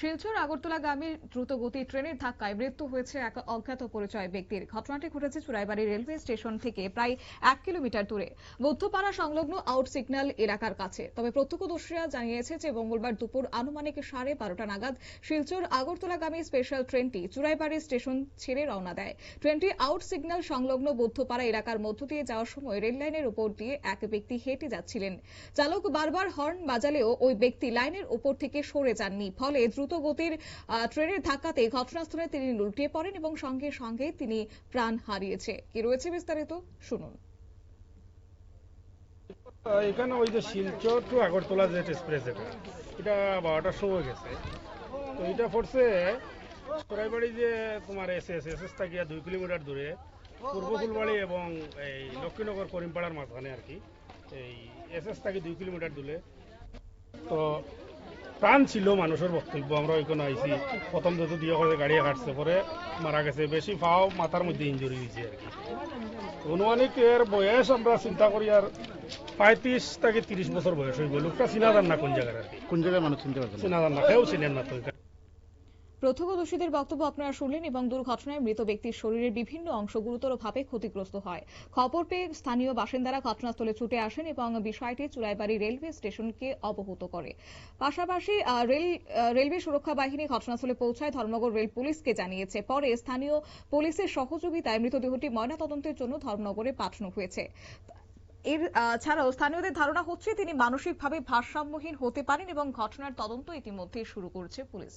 শিলচর আগরতলাগামী দ্রুতগতি ট্রেনের ধাক্কায় মৃত্যু হয়েছে এক অজ্ঞাত পরিচয় ব্যক্তির। ঘটনাটি ঘটেছে চুরাইবাড়ি রেলওয়ে স্টেশন থেকে প্রায় এক কিলোমিটার দূরে। বৌদ্ধপাড়া সংলগ্ন আউট সিগন্যাল এলাকার কাছে। তবে প্রত্যক্ষদর্শীরা জানিয়েছে যে মঙ্গলবার দুপুর আনুমানিক সাড়ে বারোটা নাগাদ শিলচর আগরতলাগামী স্পেশাল ট্রেনটি চুরাইবাড়ি স্টেশন ছেড়ে রওনা দেয়। ট্রেনটি আউট সিগন্যাল সংলগ্ন বৌদ্ধপাড়া এলাকার মধ্য দিয়ে যাওয়ার সময় রেল লাইনের উপর দিয়ে এক ব্যক্তি হেঁটে যাচ্ছিলেন। চালক বারবার হর্ন বাজালেও ওই ব্যক্তি লাইনের উপর থেকে সরে যাননি। ফলে দ্রুত গতির ট্রেনের ধাক্কাতে ঘটনাস্থলে তিনি লুটিয়ে পড়েন এবং সঙ্গে সঙ্গে তিনি প্রাণ হারিয়েছে। কি রয়েছে বিস্তারিত? শুনুন। এখানে ওই যে শিলচর টু আগরতলা যে এক্সপ্রেস এটা এটা বারোটার সময় গেছে। তো এটা পড়ছে সরাইবাড়ি যে তোমার এস এস এস এস থাকিয়া দুই কিলোমিটার দূরে, পূর্ব ফুলবাড়ি এবং এই লক্ষ্মীনগর করিমপাড়ার মাঝখানে আর কি। এই এস এস থাকি দুই কিলোমিটার দূরে। তো প্রাণ ছিল মানুষের বক্তব্য আমরা ওইখানে আইসি প্রথম যত দিয়ে করে গাড়ি কাটছে পরে মারা গেছে। বেশি ফাও মাথার মধ্যে ইঞ্জুরি হয়েছে আর কি। অনুমানিক এর বয়স আমরা চিন্তা করি আর পঁয়ত্রিশ থেকে তিরিশ বছর বয়স হয়ে গেল লোকটা চিনা জান না কোন জায়গার আর কি। কোন জায়গায় মানুষ চিনতে পারছে চিনা জান না কেউ চিনেন না তো প্রত্যক্ষদর্শীদের বক্তব্য আপনারা শুনলেন এবং দুর্ঘটনায় মৃত ব্যক্তির শরীরের বিভিন্ন অংশ গুরুতরভাবে ক্ষতিগ্রস্ত হয়। খবর পেয়ে স্থানীয় বাসিন্দারা ঘটনাস্থলে ছুটে আসেন এবং বিষয়টি চুরাইবাড়ি রেলওয়ে স্টেশনকে অবহিত করে। পাশাপাশি রেল রেলওয়ে সুরক্ষা বাহিনী ঘটনাস্থলে পৌঁছায়। ধর্মনগর রেল পুলিশকে জানিয়েছে। পরে স্থানীয় পুলিশের সহযোগিতায় মৃতদেহটি ময়নাতদন্তের জন্য ধর্মনগরে পাঠানো হয়েছে। এর ছাড়াও স্থানীয়দের ধারণা হচ্ছে, তিনি মানসিকভাবে ভারসাম্যহীন হতে পারেন এবং ঘটনার তদন্ত ইতিমধ্যে শুরু করেছে পুলিশ।